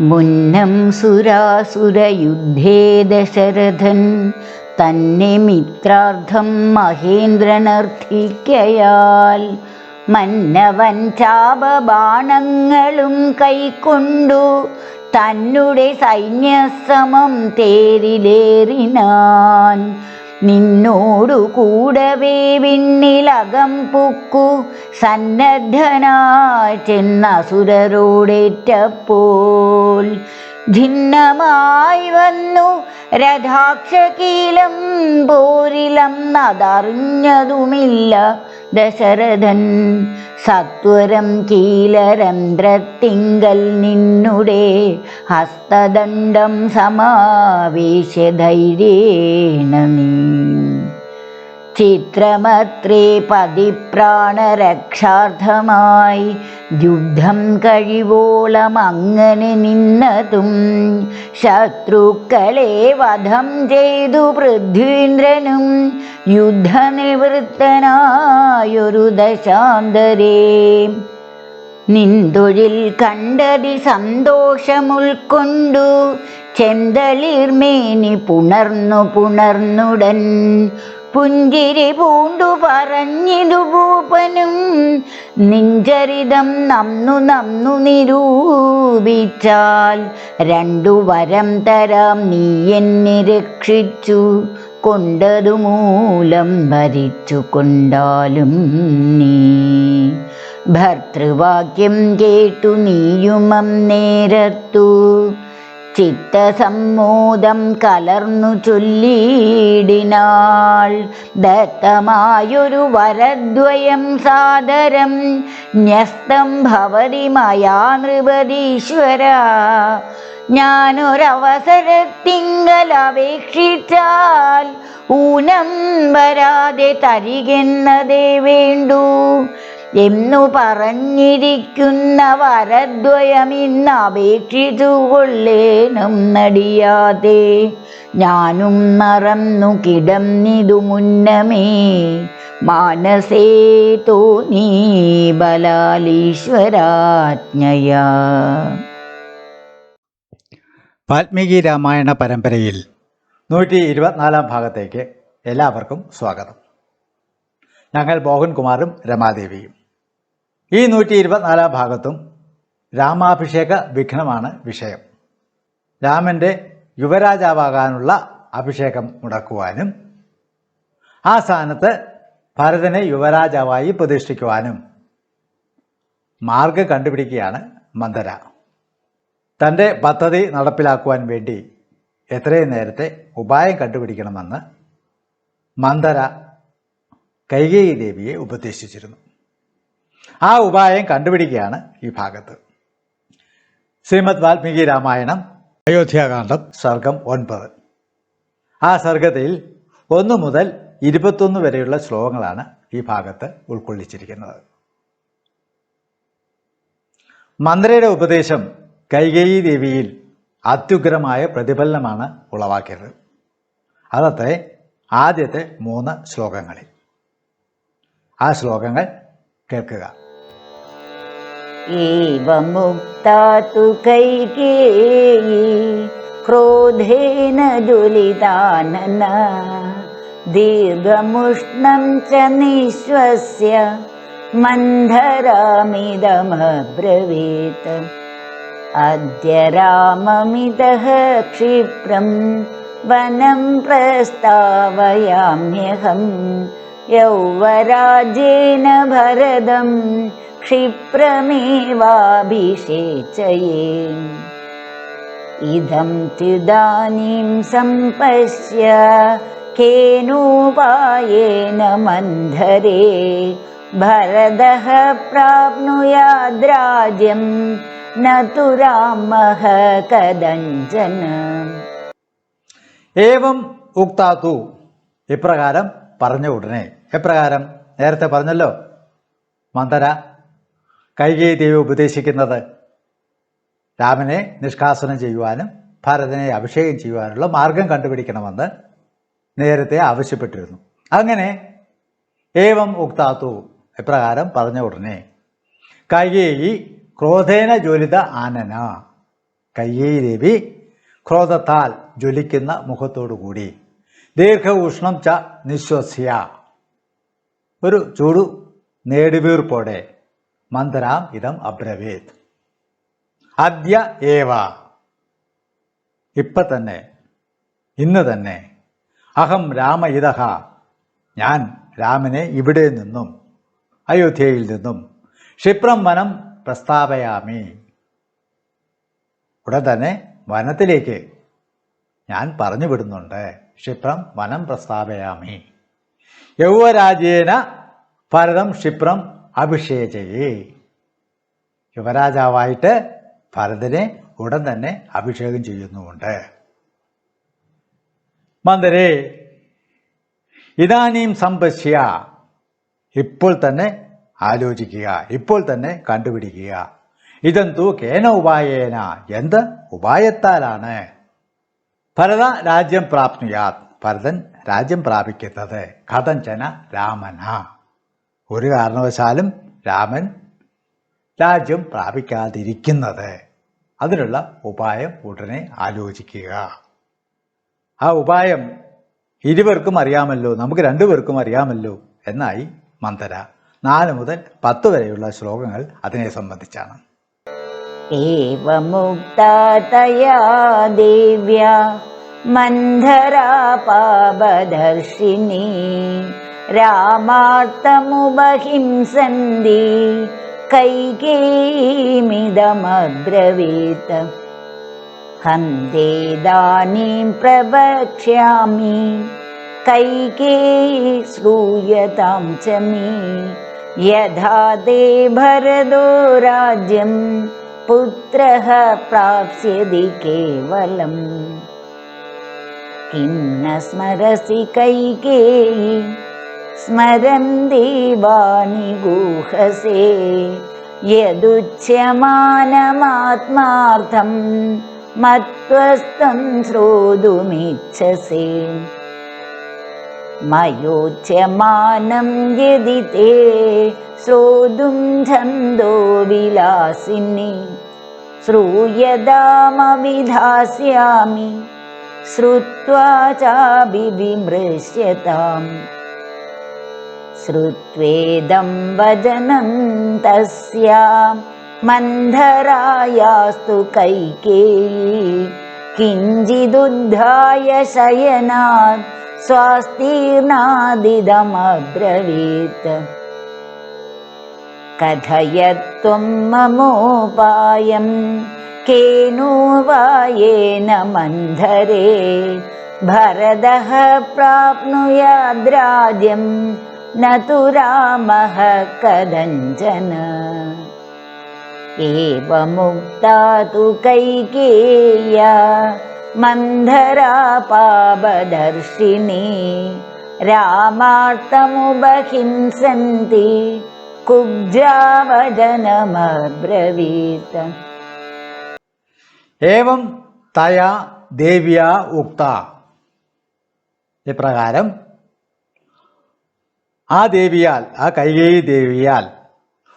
മുന്നം സുരാസുരയുദ്ധേ ദശരഥൻ തന്നെ മിത്രാർത്ഥം മഹേന്ദ്രനർത്ഥിക്കയാൽ മന്നവൻ ചാപബാണങ്ങളും കൈക്കൊണ്ടു തന്നെ സൈന്യസമം തേരിലേറിനാൻ. നിന്നോടു കൂടവേ വിണ്ണിലകം പുക്കു. സന്നദ്ധനായി ചെന്നസുരരോടേറ്റപ്പോൾ ഭിന്നമായി വന്നു. രഥാക്ഷകീലം പോരിലം അതറിഞ്ഞതുമില്ല ദശരഥൻ സത്വരം കീലരന്ധ്രത്തിങ്കൽ നിന്നുടെ ഹസ്തദണ്ഡം സമാവേശ ധൈര്യേണ നീ ചിത്രമത്രേ പതിപ്രാണരക്ഷാർത്ഥമായി യുദ്ധം കഴിവോളം അങ്ങനെ നിന്നതും ശത്രുക്കളെ വധം ചെയ്തു പൃഥ്വീന്ദ്രനും യുദ്ധനിവൃത്തനായൊരു ദശാന്തരേ. നിന്തൊഴിൽ കണ്ടതി സന്തോഷമുൾക്കൊണ്ടു ചെന്തളിർമേനി പുണർന്നു പുണർന്നുടൻ പുഞ്ചിരി പൂണ്ടു പറഞ്ഞിതു ഭൂപനും നിഞ്ചരിതം നന്നു നന്നു നിരൂപിച്ചാൽ രണ്ടു വരം തരാം നീ എന്നെ രക്ഷിച്ചു. കൊണ്ടതു മൂലം ഭരിച്ചു കൊണ്ടാലും നീ. ഭർത്തൃവാക്യം കേട്ടു നീയുമം നേരത്തു. ചിത്തസമ്മോദം കലർന്നു ചൊല്ലിയിടിനാൾ. ദത്തമായൊരു വരദ്വയം സാദരം. ന്യസ്തം ഭവതി മയാ നൃപതീശ്വര ഞാനൊരവസരത്തിങ്കലപേക്ഷിച്ചാൽ ഊനം വരാതെ തരികെന്നതേ വേണ്ടൂ. എന്നു പറഞ്ഞിരിക്കുന്ന വരദ്വയം ഇന്ന് അപേക്ഷിച്ചു കൊള്ളേനും നടിയാതെ. ഞാനും മറന്നു കിടന്നിതു മുന്നമേ. മാനസേ തോന്നി ബലാലീശ്വരാജ്ഞയ. വാൽമീകി രാമായണ പരമ്പരയിൽ നൂറ്റി ഇരുപത്തിനാലാം ഭാഗത്തേക്ക് എല്ലാവർക്കും സ്വാഗതം. ഞങ്ങൾ മോഹൻകുമാറും രമാദേവിയും. ഈ നൂറ്റി ഇരുപത്തിനാലാം ഭാഗത്തും രാമാഭിഷേക വിഘ്നമാണ് വിഷയം. രാമന്റെ യുവരാജാവാകാനുള്ള അഭിഷേകം മുടക്കുവാനും ആ സ്ഥാനത്ത് ഭരതനെ യുവരാജാവായി പ്രതിഷ്ഠിക്കുവാനും മാർഗം കണ്ടുപിടിക്കുകയാണ് മന്ദര. തന്റെ പദ്ധതി നടപ്പിലാക്കുവാൻ വേണ്ടി എത്രയും നേരത്തെ ഉപായം കണ്ടുപിടിക്കണമെന്ന് മന്ദര കൈകേയി ദേവിയെ ഉപദേശിച്ചിരുന്നു. ആ ഉപായം കണ്ടുപിടിക്കുകയാണ് ഈ ഭാഗത്ത്. ശ്രീമദ് വാൽമീകി രാമായണം അയോധ്യാകാന്ഡം സർഗം ഒൻപത്. ആ സർഗത്തിൽ ഒന്ന് മുതൽ ഇരുപത്തൊന്ന് വരെയുള്ള ശ്ലോകങ്ങളാണ് ഈ ഭാഗത്ത് ഉൾക്കൊള്ളിച്ചിരിക്കുന്നത്. മന്ത്രയുടെ ഉപദേശം കൈകേയി ദേവിയിൽ അത്യുഗ്രമായ പ്രതിഫലനമാണ് ഉളവാക്കിയത്. അതത്തെ ആദ്യത്തെ മൂന്ന് ശ്ലോകങ്ങളിൽ. ആ ശ്ലോകങ്ങൾ കേൾക്കുക. एवमुक्ता तु कैकेयी क्रोधेन ज्वलितानना। दीर्घमुष्णं च निःश्वस्य मन्धरामिदमब्रवीत्। अद्य राममितः क्षिप्रं वनं प्रस्तावयाम्यहम् यौवराज्येन भरदं ക്ഷിപ്രമേവാഭിഷേചയേ ഇതം തിദാനീം സംപശ്യ കേനോപായേന മന്ധരേ ഭരതഃ പ്രാപ്നുയാദ്രാജ്യം നതു രാമഃ കദഞ്ജന ഏവം ഉക്താത്തു ഇപ്രകാരം പറഞ്ഞ ഉടനെ എപ്രകാരം നേരത്തെ പറഞ്ഞല്ലോ മന്ദര കൈകേയി ദേവി ഉപദേശിക്കുന്നത് രാമനെ നിഷ്കാസനം ചെയ്യുവാനും ഭരതനെ അഭിഷേകം ചെയ്യുവാനുള്ള മാർഗം കണ്ടുപിടിക്കണമെന്ന് നേരത്തെ ആവശ്യപ്പെട്ടിരുന്നു. അങ്ങനെ ഏവം ഉക്താത്തു ഇപ്രകാരം പറഞ്ഞ ഉടനെ കൈകേയി ക്രോധേന ജ്വലിത ആനന. കയ്യേയി ദേവി ക്രോധത്താൽ ജ്വലിക്കുന്ന മുഖത്തോടുകൂടി ദീർഘ ഉഷ്ണം ച നിശ്വസ്യ. ഒരു ചൂടു നേടുവീർപ്പോടെ മന്ദരാം ഇതം അബ്രവേത്. അദ്യ ഏവ. ഇപ്പൊ തന്നെ ഇന്ന് തന്നെ. അഹം രാമ ഇതഹ. ഞാൻ രാമനെ ഇവിടെ നിന്നും അയോധ്യയിൽ നിന്നും ക്ഷിപ്രം വനം പ്രസ്താവയാമി. ഉടൻ തന്നെ വനത്തിലേക്ക് ഞാൻ പറഞ്ഞു വിടുന്നുണ്ട്. ക്ഷിപ്രം വനം പ്രസ്താവയാമി. യൗവരാജേന ഭരതം ക്ഷിപ്രം അഭിഷേചയേ യുവരാജാവായിട്ട് ഭരതനെ ഉടൻ തന്നെ അഭിഷേകം ചെയ്യുന്നുമുണ്ട്. മന്ദരേ ഇതാനീം സമ്പശ്യ ഇപ്പോൾ തന്നെ ആലോചിക്കുക ഇപ്പോൾ തന്നെ കണ്ടുപിടിക്കുക. ഇതെന്തു കേന ഉപായേന എന്ത് ഉപായത്താലാണ്? ഭരത രാജ്യം പ്രാപ്നുയാത് ഭരതൻ രാജ്യം പ്രാപിക്കുന്നത് കഥഞ്ചന രാമന. ഒരു കാരണവശാലും രാമൻ രാജ്യം പ്രാപിക്കാതിരിക്കുന്നത്. അതിനുള്ള ഉപായം ഉടനെ ആലോചിക്കുക. ആ ഉപായം ഇരുവർക്കും അറിയാമല്ലോ നമുക്ക് രണ്ടുപേർക്കും അറിയാമല്ലോ എന്നായി മന്ദര. നാല് മുതൽ പത്ത് വരെയുള്ള ശ്ലോകങ്ങൾ അതിനെ സംബന്ധിച്ചാണ്. ദിവ്യ മന്ധരാ പാപദർശിനി रामार्तमुपहिंसन्ति कैकेयीमिदमब्रवीत् हन्तेदानीं प्रवक्ष्यामि कैकेयी श्रूयतां च मे यथा ते भरदो राज्यं पुत्रः प्राप्स्यति केवलम् किं न स्मरसि कैकेयी स्मरन् देवानि गुहसे यदुच्यमानमात्मार्थं मत्त्वस्तं श्रोतुमिच्छसे। मयोच्यमानं यदि ते श्रोतुं छन्दो विलासिनि श्रूयतामविधास्यामि श्रुत्वा चाभिविमृश्यताम् श्रुत्वेदं वदनं वजनन्तस्या मन्धरायास्तु कैकेयी किञ्चिदुद्धाय शयनात् स्वास्तीर्णादिदमब्रवीत्। कथयत्वं ममोपायं केनो वा येन मन्धरे भरदः प्राप्नुयाद्राज्यम् न तु रामः कदञ्चन एवमुक्ता तु कैकेय्या मन्धरा पापदर्शिनी रामार्तमुपहिंसन्ति कुब्जावदनमब्रवीत् ഏവം തയാ ദേവ്യ ഉക്ത ഇപ്രകാരം ആ ദേവിയാൽ ആ കൈകേയി ദേവിയാൽ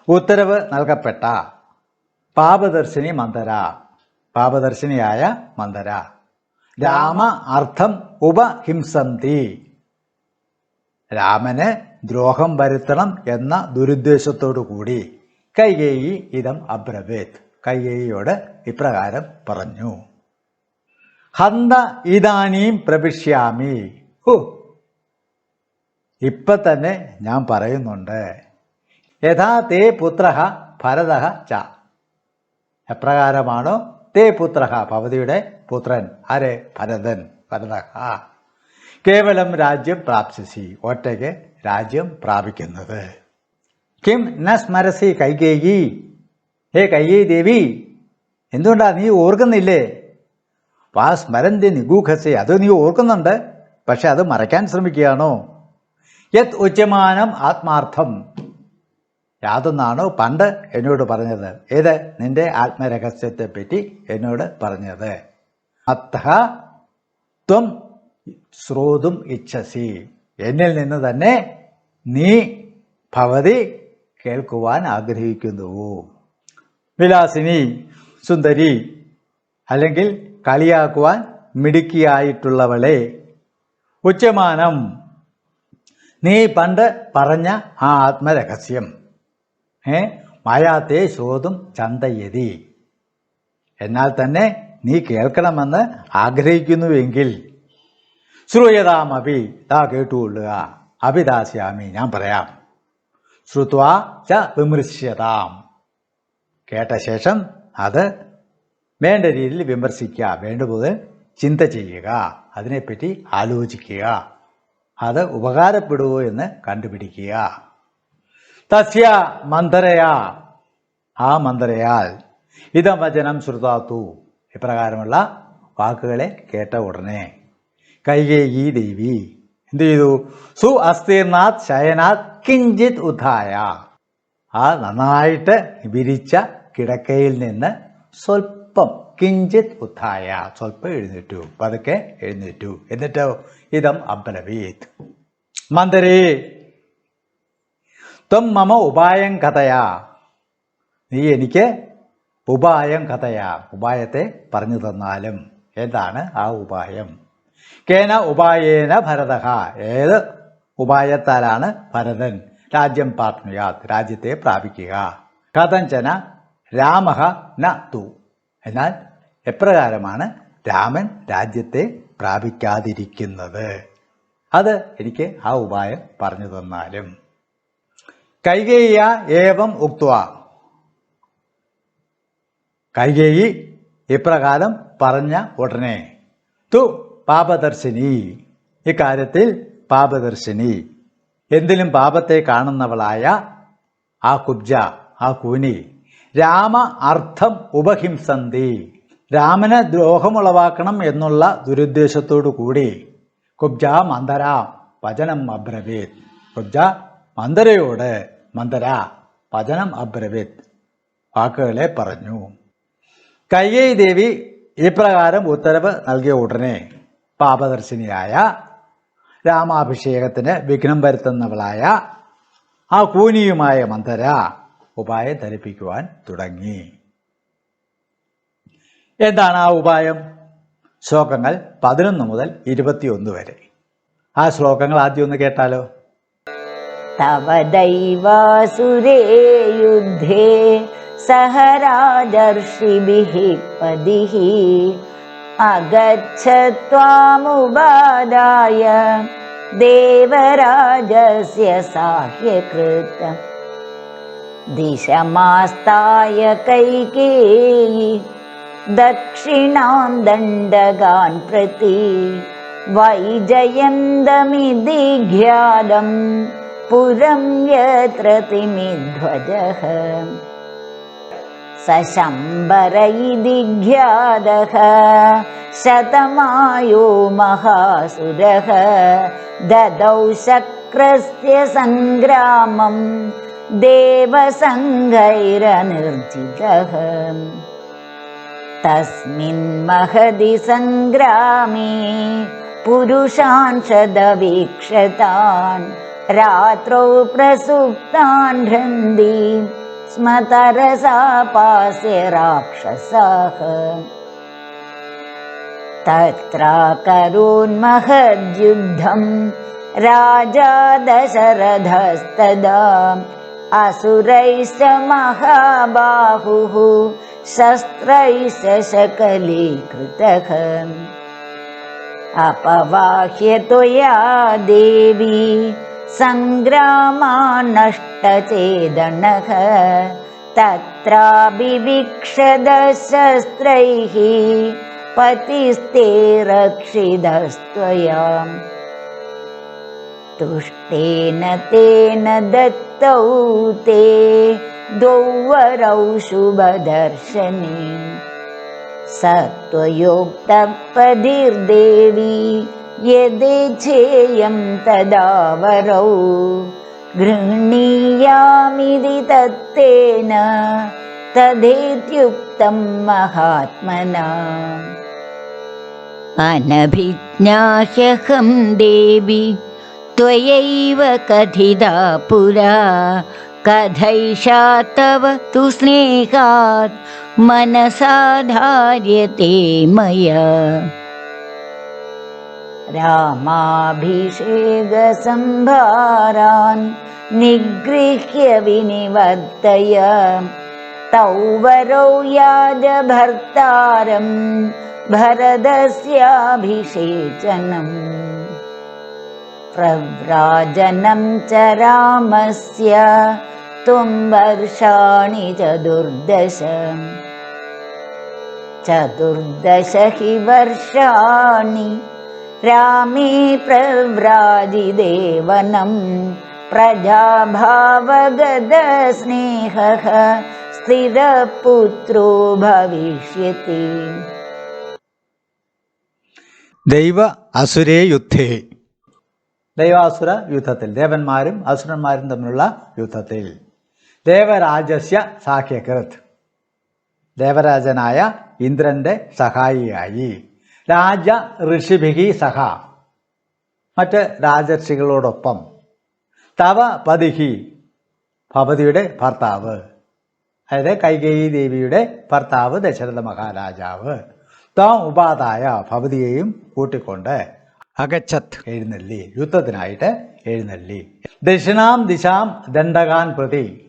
ഉത്തരവ് നൽകപ്പെട്ട പാപദർശിനി മന്ദര. പാപദർശിനിയായ മന്ദര. രാമ അർത്ഥം ഉപഹിംസന്തി. രാമന് ദ്രോഹം വരുത്തണം എന്ന ദുരുദ്ദേശത്തോടു കൂടി കൈകേയി ഇതം അബ്രവേത്. കൈകേയിയോട് ഇപ്രകാരം പറഞ്ഞു. ഹന്ത ഇതാനീം പ്രവിശ്യാമി. ഹു ഇപ്പൊ തന്നെ ഞാൻ പറയുന്നുണ്ട്. യഥാ തേ പുത്ര ഭരത ച. എപ്രകാരമാണോ? തേ പുത്ര ഭവതിയുടെ പുത്രൻ. അരെ ഭരതൻ. ഭരത. കേവലം രാജ്യം പ്രാപ്സിസി. ഒറ്റയ്ക്ക് രാജ്യം പ്രാപിക്കുന്നത്. കിം ന സ്മരസി കൈകേയി? ഹേ കൈകേയി ദേവി എന്തുകൊണ്ടാ നീ ഓർക്കുന്നില്ലേ? വാ സ്മരന്തി നിഗൂഖസി അത് നീ ഓർക്കുന്നുണ്ട് പക്ഷെ അത് മറയ്ക്കാൻ ശ്രമിക്കുകയാണോ? യത് ഉച്ചമാനം ആത്മാർത്ഥം. യാതൊന്നാണോ? പണ്ട് എന്നോട് പറഞ്ഞത്. ഏത്? നിന്റെ ആത്മരഹസ്യത്തെ പറ്റി എന്നോട് പറഞ്ഞത്. അത്ത ത്വം ശ്രോതും ഇച്ഛസി. എന്നിൽ നിന്ന് തന്നെ നീ ഭവതി കേൾക്കുവാൻ ആഗ്രഹിക്കുന്നു. വിലാസിനി സുന്ദരി അല്ലെങ്കിൽ കളിയാക്കുവാൻ മിടുക്കിയായിട്ടുള്ളവളെ ഉച്ചമാനം നീ പണ്ട് പറഞ്ഞ ആ ആത്മരഹസ്യം. ഏ? മായാത്തെ ശ്രോതും ചന്തയതി. എന്നാൽ തന്നെ നീ കേൾക്കണമെന്ന് ആഗ്രഹിക്കുന്നുവെങ്കിൽ. ശ്രൂയതാമപി താ കേട്ടുകൊള്ളുക. അഭിദാസ്യാമി ഞാൻ പറയാം. ശ്രുത്വാ ച വിമൃശ്യതാം കേട്ട ശേഷം അത് വേണ്ട രീതിയിൽ വിമർശിക്കുക വേണ്ടപോലെ ചിന്ത ചെയ്യുക അതിനെപ്പറ്റി ആലോചിക്കുക. അത് ഉപകാരപ്പെടുമോ എന്ന് കണ്ടുപിടിക്കുക. തസ്യ മന്ദരയാ ആ മന്ദരയാൽ ഇതം വചനം ശ്രുതാത്തു. ഇപ്രകാരമുള്ള വാക്കുകളെ കേട്ട ഉടനെ കൈകേയി ദേവി. എന്തു ചെയ്തു? സു അസ്ഥീർനാഥ് ശയനാഥ് കിഞ്ചിത് ഉദ്ധായ ആ നന്നായിട്ട് വിരിച്ച കിടക്കയിൽ നിന്ന് സ്വല്പം കിഞ്ചിത് ഉത്ഥായ. സ്വല്പം എഴുന്നേറ്റു. പതുക്കെ എഴുന്നേറ്റു. എന്നിട്ടോ ഇതം അബ്രവീത് മന്ദരേ ത്വം മമ ഉപായം കഥയാ. നീ എനിക്ക് ഉപായം കഥയാ. ഉപായത്തെ പറഞ്ഞു തന്നാലും എന്താണ് ആ ഉപായം? കേന ഉപായേന ഭരത. ഏത് ഉപായത്താലാണ് ഭരതൻ രാജ്യം പാർട്ട്നുയാത് രാജ്യത്തെ പ്രാപിക്കുക? കഥഞ്ചന രാമഹ ന തു. എന്നാൽ എപ്രകാരമാണ് രാമൻ രാജ്യത്തെ പ്രാപിക്കാതിരിക്കുന്നത്? അത് എനിക്ക് ആ ഉപായം പറഞ്ഞു തന്നാലും. കൈകേയ ഏവം ഉക്വ കൈകേയി ഇപ്രകാരം പറഞ്ഞ ഉടനെ തു പാപദർശിനി ഇക്കാര്യത്തിൽ പാപദർശിനി. എന്തിലും പാപത്തെ കാണുന്നവളായ ആ കുബ്ജ ആ കൂനി രാമ അർത്ഥം ഉപഹിംസന്തി. രാമന് ദ്രോഹമുളവാക്കണം എന്നുള്ള ദുരുദ്ദേശത്തോടു കൂടി. കുബ്ജ മന്ദര പചനം അബ്രവീത്. കുബ്ജ മന്ദരയോട് മന്ദര പചനം അബ്രവീത്. വാക്കുകളെ പറഞ്ഞു. കയ്യൈ ദേവി ഇപ്രകാരം ഉത്തരവ് നൽകിയ ഉടനെ പാപദർശിനിയായ രാമാഭിഷേകത്തിന് വിഘ്നം വരുത്തുന്നവളായ ആ കൂനിയുമായ മന്ദര ഉപായം ധരിപ്പിക്കുവാൻ തുടങ്ങി. എന്താണ് ആ ഉപായം? ശ്ലോകങ്ങൾ പതിനൊന്ന് മുതൽ ഇരുപത്തിയൊന്ന് വരെ. ആ ശ്ലോകങ്ങൾ ആദ്യം ഒന്ന് കേട്ടാലോ? തവദൈവാസുരേ യുദ്ധേ സഹ രാജർഷിഭിः അഗച്ഛത്വാമുപാദായ ദേവരാജസ്യ സാഹ്യകൃത. ദിശമാസ്തായ കൈകേയി दक्षिणा दण्डगान् प्रति वैजयन्तमिदिघ्यादम् पुरं यत्र तिमिध्वजः। स ज्ञातः शतमायो महासुरः। ददौ शक्रस्य सङ्ग्रामं देवसङ्गैरनिर्जितः। तस्मिन् महदि सङ्ग्रामे पुरुषान् शतवीक्षतान् रात्रौ प्रसुप्तान् ह्रन्ति स्म तरसा पास्य राक्षसाः तत्राकरोन्महद्युद्धम् राजा दशरथस्तदा असुरैश्च महाबाहुः शस्त्रैः सकलीकृतः अपवाह्य या देवी सङ्ग्रामा नष्टचेदनः तत्राभिवीक्षदशस्त्रैः पतिस्ते रक्षिदस्त्वया तुष्टेन तेन दत्तौ ते शुभदर्शने सत्त्वयोक्तपदिर्देवी यदेच्छेयं तदा वरौ गृह्णीयामिति तत्तेन तदेत्युक्तं महात्मना। अनभिज्ञाह्यहं देवि त्वयैव कथिता पुरा कथैषा तव तु स्नेहात् मनसा धार्यते मया। रामाभिषेकसम्भारान् निगृह्य विनिवर्तय। तौ वरौ याजभर्तारं भरतस्याभिषेचनम् प्रव्राजनं च रामस्य त्वं वर्षाणि चतुर्दश चतुर्दश हि वर्षाणि रामे प्रव्राजिदेवनं प्रजाभावगदस्नेहः स्थिरपुत्रो भविष्यति ദൈവ അസുരേ യുദ്ധേ ദൈവാസുര യുദ്ധത്തിൽ ദേവന്മാരും അസുരന്മാരും തമ്മിലുള്ള യുദ്ധത്തിൽ ദേവരാജസ്യ സാഖ്യകൃത് ദേവരാജനായ ഇന്ദ്രന്റെ സഹായിയായി. രാജ ഋഷിഭിഹി സഹ. മറ്റ് രാജർഷികളോടൊപ്പം. തവ പതിഹി ഭവതിയുടെ ഭർത്താവ്. അതായത് കൈകേയി ദേവിയുടെ ഭർത്താവ് ദശരഥ മഹാരാജാവ്. താം ഉപാധായ ഭവതിയെയും കൂട്ടിക്കൊണ്ട് അകച്ചത്ത് എഴുന്നള്ളി യുദ്ധത്തിനായിട്ട് എഴുന്നള്ളി. ദക്ഷിണാം ദിശാം ദണ്ഡകാൻ പ്രതി.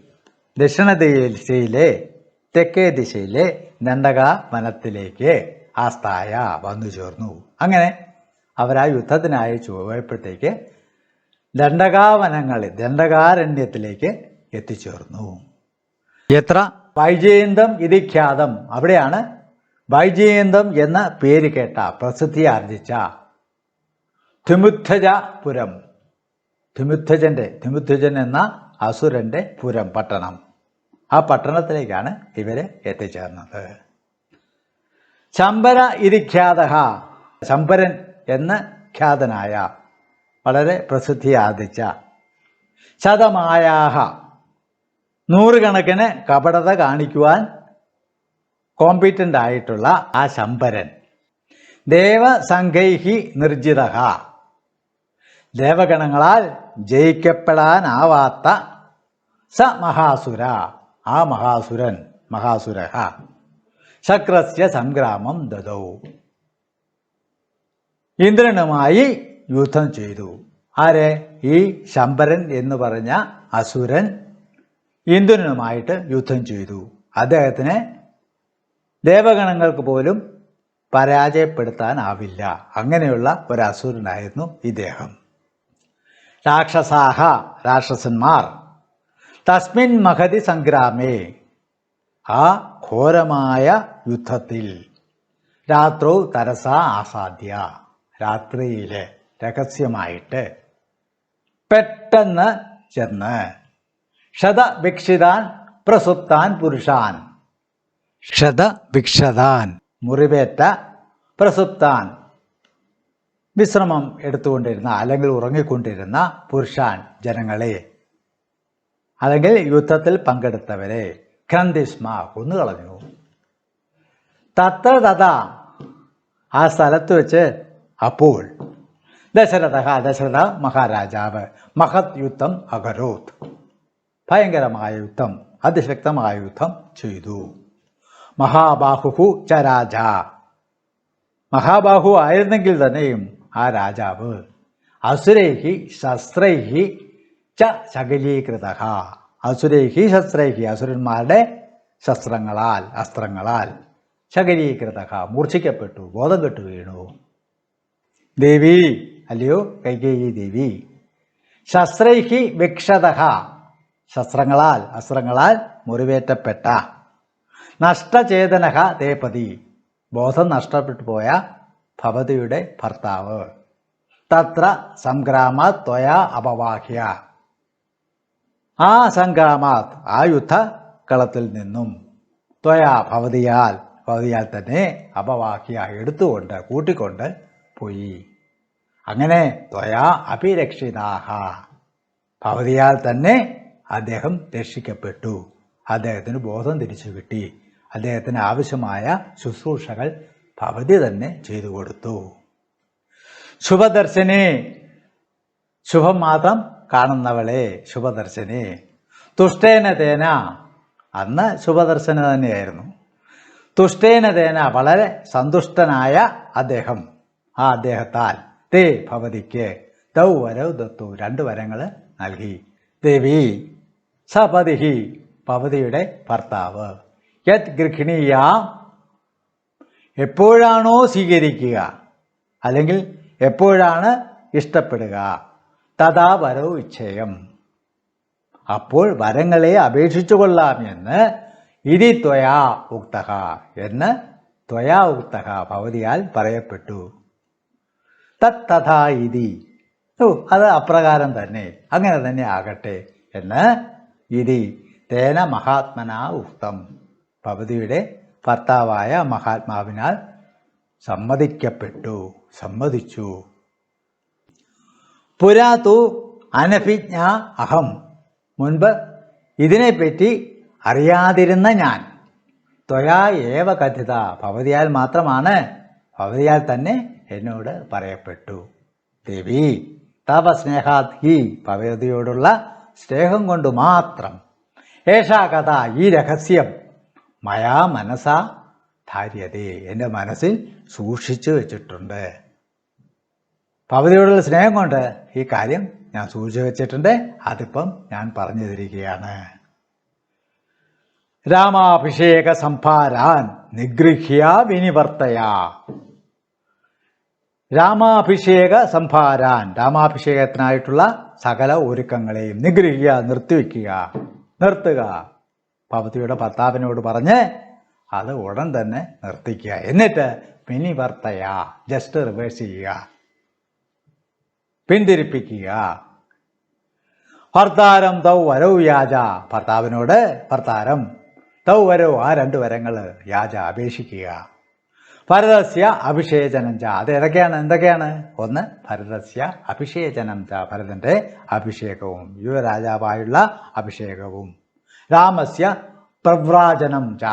ദക്ഷിണ ദിശയിലെ തെക്കേ ദിശയിലെ ദണ്ഡക വനത്തിലേക്ക് ആസ്ഥായ വന്നു ചേർന്നു. അങ്ങനെ അവർ ആ യുദ്ധത്തിനായി പോയപ്പോഴത്തേക്ക് ദണ്ഡകാവനങ്ങളിൽ ദണ്ഡകാരണ്യത്തിലേക്ക് എത്തിച്ചേർന്നു. എത്ര? വൈജയന്തം ഇതിഖ്യാതം. അവിടെയാണ് വൈജയന്തം എന്ന പേര് കേട്ട പ്രസിദ്ധി ആർജിച്ച ധിമുദ്ധജപുരം ധിമുദ്ധജന്റെ തിമുദ്ധജൻ എന്ന അസുരന്റെ പുരം പട്ടണം. ആ പട്ടണത്തിലേക്കാണ് ഇവരെ എത്തിച്ചേർന്നത്. ശമ്പര ഇരിഖ്യാത ശമ്പരൻ എന്ന് ഖ്യാതനായ വളരെ പ്രസിദ്ധി ആർജിച്ച ശതമായാഹ. നൂറുകണക്കിന് കപടത കാണിക്കുവാൻ കോമ്പീറ്റന്റ് ആയിട്ടുള്ള ആ ശമ്പരൻ. ദേവസംഘൈഹി നിർജിത ദേവഗണങ്ങളാൽ ജയിക്കപ്പെടാനാവാത്ത സ മഹാസുര. ആ മഹാസുരൻ മഹാസുര ശക്രസ്യ സംഗ്രാമം ദതൗ ഇന്ദ്രനുമായി യുദ്ധം ചെയ്തു. ആരെ? ഈ ശമ്പരൻ എന്ന് പറഞ്ഞ അസുരൻ ഇന്ദ്രനുമായിട്ട് യുദ്ധം ചെയ്തു. അദ്ദേഹത്തിന് ദേവഗണങ്ങൾക്ക് പോലും പരാജയപ്പെടുത്താനാവില്ല. അങ്ങനെയുള്ള ഒരു അസുരനായിരുന്നു ഇദ്ദേഹം. രാക്ഷസാഹ രാക്ഷസന്മാർ. തസ്മിൻ മഹതി സംഗ്രാമേ. ആ ഘോരമായ യുദ്ധത്തിൽ രാത്രോ തരസ ആസാദ്യ. രാത്രിയിലെ രഹസ്യമായിട്ട് പെട്ടെന്ന് ചെന്ന് ക്ഷതവിക്ഷിതാൻ പ്രസുപ്താൻ പുരുഷാൻ. ക്ഷതവിക്ഷതാൻ മുറിവേറ്റ പ്രസുപ്താൻ. വിശ്രമം എടുത്തുകൊണ്ടിരുന്ന അല്ലെങ്കിൽ ഉറങ്ങിക്കൊണ്ടിരുന്ന പുരുഷാൻ ജനങ്ങളെ അല്ലെങ്കിൽ യുദ്ധത്തിൽ പങ്കെടുത്തവരെ ഖന്തിസ്മ കൊന്നുകളഞ്ഞു തത്ര തഥ ആ സ്ഥലത്ത് വെച്ച് അപ്പോൾ ദശരഥ ദശരഥ മഹാരാജാവ് മഹത് യുദ്ധം അകരോത്. ഭയങ്കരമായ യുദ്ധം അതിശക്തമായ യുദ്ധം ചെയ്തു. മഹാബാഹു ച രാജ. മഹാബാഹു ആയിരുന്നെങ്കിൽ തന്നെയും ആ രാജാവ് അസുരൈഹി ശസ്ത്രൈഹി ച ശകലീകൃത. അസുരൈഹി ശസ്ത്രൈഹി. അസുരന്മാരുടെ ശസ്ത്രങ്ങളാൽ അസ്ത്രങ്ങളാൽ. ശകലീകൃത. മൂർച്ഛിക്കപ്പെട്ടു ബോധം കെട്ടു വീണു. ദേവി അല്ലയോ? കൈകേയി ദേവി. ശസ്ത്രൈഹി വിക്ഷത. ശസ്ത്രങ്ങളാൽ അസ്ത്രങ്ങളാൽ മുറിവേറ്റപ്പെട്ട. നഷ്ടചേതനഹ ദേപതി. ബോധം നഷ്ടപ്പെട്ടു പോയ ഭവതിയുടെ ഭർത്താവ്. തത്ര സംഗ്രാമ ത്വയ അപവാഹ്യ. ആ സംഗ്രാമാത് ആ യുദ്ധകളത്തിൽ നിന്നും ത്വയാ ഭവതിയാൽ ഭവതിയാൽ തന്നെ അപവാക്യ എടുത്തുകൊണ്ട് കൂട്ടിക്കൊണ്ട് പോയി. അങ്ങനെ ത്വയാ അഭിരക്ഷിതാഹ. ഭവതിയാൽ തന്നെ അദ്ദേഹം രക്ഷിക്കപ്പെട്ടു. അദ്ദേഹത്തിന് ബോധം തിരിച്ചു കിട്ടി. അദ്ദേഹത്തിന് ആവശ്യമായ ശുശ്രൂഷകൾ ഭവതി തന്നെ ചെയ്തു കൊടുത്തു. ശുഭദർശനെ ശുഭം മാത്രം കാണുന്നവളെ ശുഭദർശനെ. തുഷ്ടേന തേന. അന്ന് ശുഭദർശന തന്നെയായിരുന്നു. തുഷ്ടേന തേന വളരെ സന്തുഷ്ടനായ അദ്ദേഹം. ആ അദ്ദേഹത്താൽ തേ ഭവതിക്ക് തൗ വരവ് ദത്തു. രണ്ട് വരങ്ങൾ നൽകി. ദേവി സപതിഹി ഭവതിയുടെ ഭർത്താവ്. യത് ഗൃഹിണിയാം എപ്പോഴാണോ സ്വീകരിക്കുക അല്ലെങ്കിൽ എപ്പോഴാണ് ഇഷ്ടപ്പെടുക? തഥാ വരവ് ഇച്ഛയം അപ്പോൾ വരങ്ങളെ അപേക്ഷിച്ചു കൊള്ളാം എന്ന് ഇതി ത്വയാ ഉക്തഹ എന്ന് ത്വയാ ഉക്തഹ ഭവതിയാൽ പറയപ്പെട്ടു. തത്തഥാ ഇതി. ഓ അത് അപ്രകാരം തന്നെ അങ്ങനെ തന്നെ ആകട്ടെ എന്ന് ഇതി തേന മഹാത്മന ഉക്തം. ഭവതിയുടെ ഭർത്താവായ മഹാത്മാവിനാൽ സമ്മതിക്കപ്പെട്ടു സമ്മതിച്ചു. പുരാതു അനഭിജ്ഞ അഹം. മുൻപ് ഇതിനെപ്പറ്റി അറിയാതിരുന്ന ഞാൻ. ത്വയാ ഏവ കഥിത. ഭവതിയാൽ മാത്രമാണ്. ഭവതിയാൽ തന്നെ എന്നോട് പറയപ്പെട്ടു. ദേവി തവ സ്നേഹാത് ഹി ഭവതിയോടുള്ള സ്നേഹം കൊണ്ട് മാത്രം. ഏഷാ കഥ ഈ രഹസ്യം മയാ മനസാ ധാര്യതേ. എന്റെ മനസ്സിൽ സൂക്ഷിച്ചു വെച്ചിട്ടുണ്ട്. ഭവതിയോടുള്ള സ്നേഹം കൊണ്ട് ഈ കാര്യം ഞാൻ സൂചിച്ചു വെച്ചിട്ടുണ്ട്. അതിപ്പം ഞാൻ പറഞ്ഞു തരികയാണ് രാമാഭിഷേക സംഭാരാൻ നിഗൃഹ്യ വിനിവർത്തയ. രാമാഭിഷേക സംഭാരാൻ രാമാഭിഷേകത്തിനായിട്ടുള്ള സകല ഒരുക്കങ്ങളെയും നിഗ്രഹിക്കുക നിർത്തിവെക്കുക നിർത്തുക. ഭവതിയുടെ ഭർത്താവിനോട് പറഞ്ഞ് അത് ഉടൻ തന്നെ നിർത്തിക്കുക. എന്നിട്ട് വിനിവർത്തയ. ജസ്റ്റ് റിവേഴ്സ് ചെയ്യുക. പിന്തിരിപ്പിക്കുക. ഭർത്താരം തൗ വരവ് യാജ. ഭർത്താവിനോട് ഭർത്താരം. തൗ വരവ് ആ രണ്ട് വരങ്ങൾ യാജ അപേക്ഷിക്കുക. ഭരതസ്യ അഭിഷേചനം ച. അത് ഏതൊക്കെയാണ്? എന്തൊക്കെയാണ്? ഒന്ന് ഭരതസ്യ അഭിഷേചനം ച. ഭരതന്റെ അഭിഷേകവും യുവരാജാവായുള്ള അഭിഷേകവും. രാമസ്യ പ്രവ്രാജനം ച.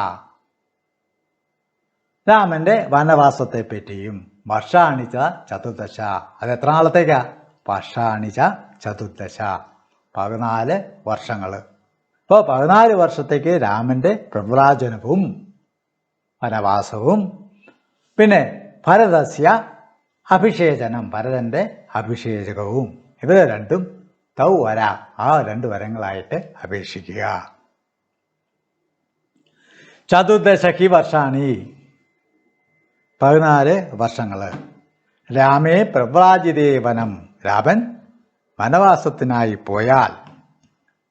രാമന്റെ വനവാസത്തെ പറ്റിയും വർഷാണിച്ച ചതുർദശ. അത് എത്ര നാളത്തേക്കാ? വർഷാണിച്ച ചതുർദശ. പതിനാല് വർഷങ്ങൾ അപ്പോൾ പതിനാല് വർഷത്തേക്ക് രാമന്റെ പ്രവ്രാജനവും വനവാസവും പിന്നെ ഭരതസ്യ അഭിഷേചനം ഭരതന്റെ അഭിഷേചകവും. ഇവർ രണ്ടും തൗ വര ആ രണ്ട് വരങ്ങളായിട്ട് അപേക്ഷിക്കുക. ചതുർദശഹി വർഷാണി. പതിനാല് വർഷങ്ങൾ രാമേ പ്രവ്രാജിതേ രാമൻ വനവാസത്തിനായി പോയാൽ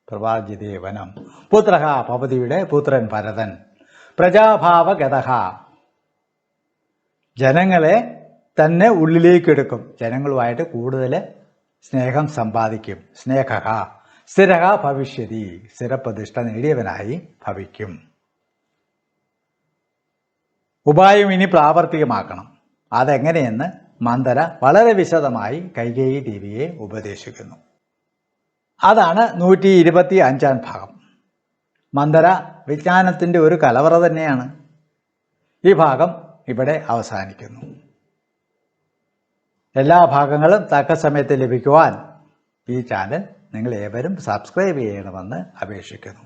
പ്രവാജിതേ വനം പുത്രഹ പവതിയുടെ പുത്രൻ ഭരതൻ. പ്രജാഭാവഗത ജനങ്ങളെ തന്നെ ഉള്ളിലേക്ക് എടുക്കും ജനങ്ങളുമായിട്ട് കൂടുതൽ സ്നേഹം സമ്പാദിക്കും. സ്നേഹ സ്ഥിരഹ ഭവിഷ്യതി. സ്ഥിരപ്രതിഷ്ഠ നേടിയവനായി ഭവിക്കും. ഉപായം ഇനി പ്രാവർത്തികമാക്കണം. അതെങ്ങനെയെന്ന് മന്ദര വളരെ വിശദമായി കൈകേയി ദേവിയെ ഉപദേശിക്കുന്നു. അതാണ് നൂറ്റി ഇരുപത്തി അഞ്ചാം ഭാഗം. മന്ദര വിജ്ഞാനത്തിന്റെ ഒരു കലവറ തന്നെയാണ്. ഈ ഭാഗം ഇവിടെ അവസാനിക്കുന്നു. എല്ലാ ഭാഗങ്ങളും തക്ക സമയത്ത് ലഭിക്കുവാൻ ഈ ചാനൽ നിങ്ങൾ ഏവരും സബ്സ്ക്രൈബ് ചെയ്യണമെന്ന് അപേക്ഷിക്കുന്നു.